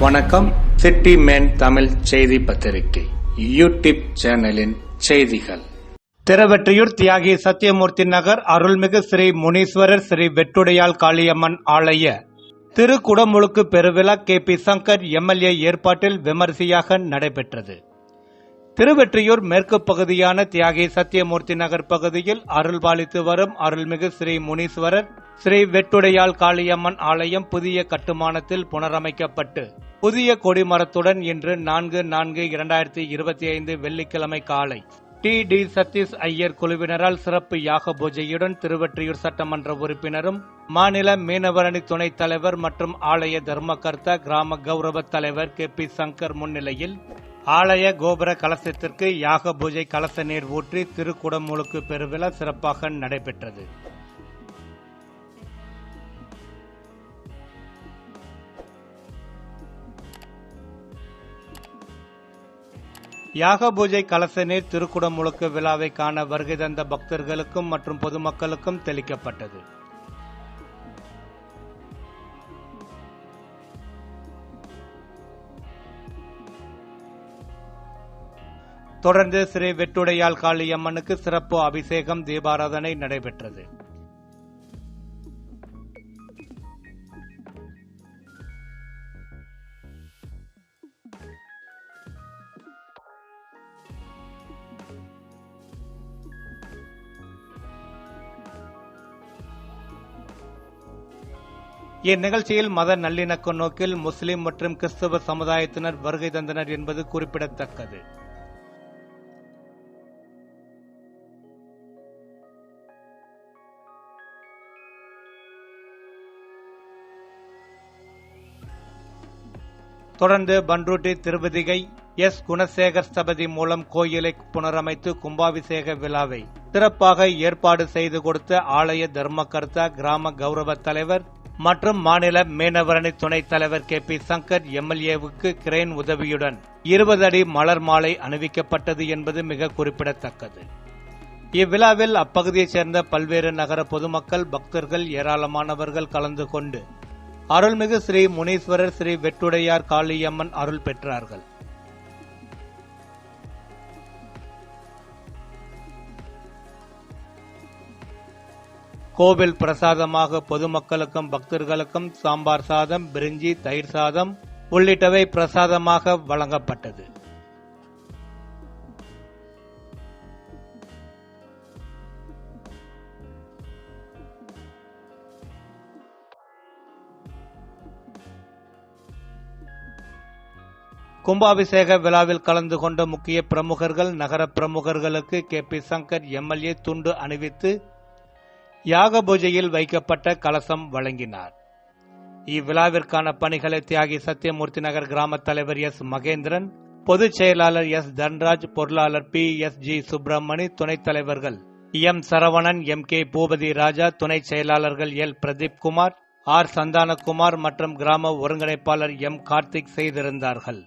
வணக்கம். City man Tamil செய்தி பத்திரிகை யூடியூப் சேனலின் செய்திகள். திருவெற்றியூர் தியாகி சத்தியமூர்த்தி நகர் அருள்மிகு ஸ்ரீ முனீஸ்வரர் ஸ்ரீ வெட்டுடையாள் காளியம்மன் ஆலய. திருக்குடமுழுக்கு பெருவிழா கே பி சங்கர் எம்எல்ஏ ஏற்பாட்டில் விமரிசையாக நடைபெற்றது. திருவெற்றியூர் மேற்கு பகுதியான தியாகி சத்தியமூர்த்தி நகர் பகுதியில் அருள்பாலித்து வரும் அருள்மிகு ஸ்ரீ முனீஸ்வரர் ஸ்ரீ வெட்டுடையாள் காளியம்மன் ஆலயம் புதிய கட்டுமானத்தில் புனரமைக்கப்பட்டு புதிய கொடிமரத்துடன் இன்று நான்கு நான்கு இரண்டாயிரத்தி இருபத்தி ஐந்து வெள்ளிக்கிழமை காலை. டி. டி. சதீஷ் ஐயர் குழுவினரால் சிறப்பு யாக பூஜையுடன் திருவெற்றியூர் சட்டமன்ற உறுப்பினரும் மாநில மீனவரணி துணைத் தலைவர் மற்றும் ஆலய தர்மகர்த்தா கிராம கௌரவ தலைவர் கே. பி. சங்கர் முன்னிலையில் ஆலய கோபுர கலசத்திற்கு யாக பூஜை கலச நீர் ஊற்றி திருக்குடமுழுக்கு பெருவிழா சிறப்பாக நடைபெற்றது. யாக பூஜை கலச நீர் திருக்குடமுழுக்கு விழாவை காண வருகை தந்த பக்தர்களுக்கும் மற்றும் பொதுமக்களுக்கும் தெளிக்கப்பட்டது. தொடர்ந்து ஸ்ரீ வெட்டுடையாள் காளியம்மனுக்கு சிறப்பு அபிஷேகம் தீபாராதனை நடைபெற்றது. இந்நிகழ்ச்சியில் மத நல்லிணக்க நோக்கில் முஸ்லிம் மற்றும் கிறிஸ்தவ சமுதாயத்தினர் வருகை தந்தனர் என்பது குறிப்பிடத்தக்கது. தொடர்ந்து பன்ருட்டி திருவதிகை எஸ். குணசேகர் ஸ்தபதி மூலம் கோயிலை புனரமைத்து கும்பாபிஷேக விழாவை சிறப்பாக ஏற்பாடு செய்து கொடுத்த ஆலய தர்மகர்த்தா கிராம கௌரவ தலைவர் மற்றும் மாநில மீனவரணி துணைத் தலைவர் கே. பி. சங்கர் எம்எல்ஏவுக்கு கிரேன் உதவியுடன் இருபது அடி மலர் மாலை அணிவிக்கப்பட்டது என்பது மிக குறிப்பிடத்தக்கது. இவ்விழாவில் அப்பகுதியைச் சேர்ந்த பல்வேறு நகர பொதுமக்கள் பக்தர்கள் ஏராளமானவர்கள் கலந்து கொண்டு அருள்மிகு ஸ்ரீ முனீஸ்வரர் ஸ்ரீ வெட்டுடையார் காளியம்மன் அருள் பெற்றார்கள். கோவில் பிரசாதமாக பொதுமக்களுக்கும் பக்தர்களுக்கும் சாம்பார் சாதம் பிரிஞ்சி தயிர் சாதம் உள்ளிட்டவை பிரசாதமாக வழங்கப்பட்டது. கும்பாபிஷேக விழாவில் கலந்து கொண்ட முக்கிய பிரமுகர்கள் நகர பிரமுகர்களுக்கு கே. பி. சங்கர் எம்எல்ஏ துண்டு அணிவித்து யாக பூஜையில் வைக்கப்பட்ட கலசம் வழங்கினார். இவ்விழாவிற்கான பணிகளை தியாகி சத்தியமூர்த்தி நகர் கிராம தலைவர் எஸ். மகேந்திரன் பொதுச் செயலாளர் எஸ். தன்ராஜ் பொருளாளர் பி. எஸ். ஜி. சுப்பிரமணி துணைத் தலைவர்கள் M. Saravanan M. K. Boopathi Raja துணை செயலாளர்கள் எல். பிரதீப் குமார் ஆர். சந்தானகுமார் மற்றும் கிராம ஒருங்கிணைப்பாளர் எம். கார்த்திக் செய்திருந்தார்கள்.